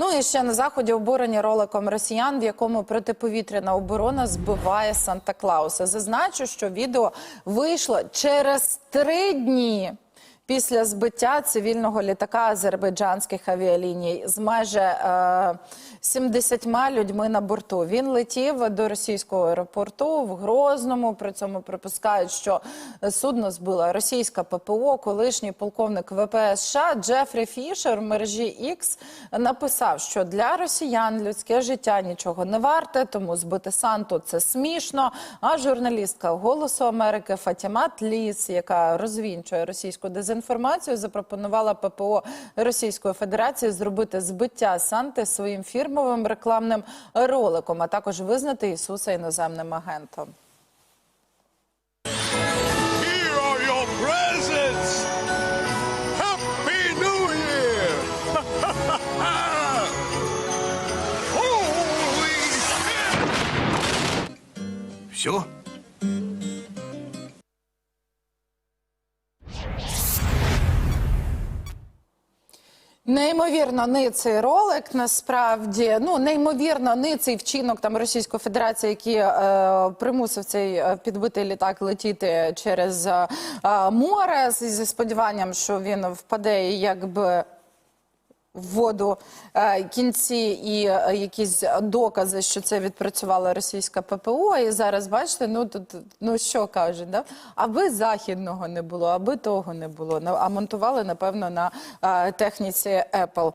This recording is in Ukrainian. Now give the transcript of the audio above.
Ну і ще на заході обурені роликом росіян, в якому протиповітряна оборона збиває Санта Клауса. Зазначу, що відео вийшло через три дні. Після збиття цивільного літака азербайджанських авіаліній з майже е, 70 людьми на борту. Він летів до російського аеропорту в Грозному. При цьому припускають, що судно збила російська ППО. Колишній полковник ВПС США Джефрі Фішер в мережі X написав, що для росіян людське життя нічого не варте, тому збити Санту це смішно. А журналістка Голосу Америки Фатіма Тліс, яка розвінчує російську дезінформацію, запропонувала ППО Російської Федерації зробити збиття Санти своїм фірмовим рекламним роликом, а також визнати Ісуса іноземним агентом. Here Неймовірно ниций ролик. Насправді, ну неймовірно ниций вчинок там Російської Федерації, який е, примусив цей е, підбитий літак летіти через е, е, море зі сподіванням, що він впаде якби. Воду е, кінці і е, якісь докази, що це відпрацювала російська ППО. І зараз бачите, ну тут ну що кажуть, да? аби західного не було, аби того не було. А монтували напевно на е, техніці Apple.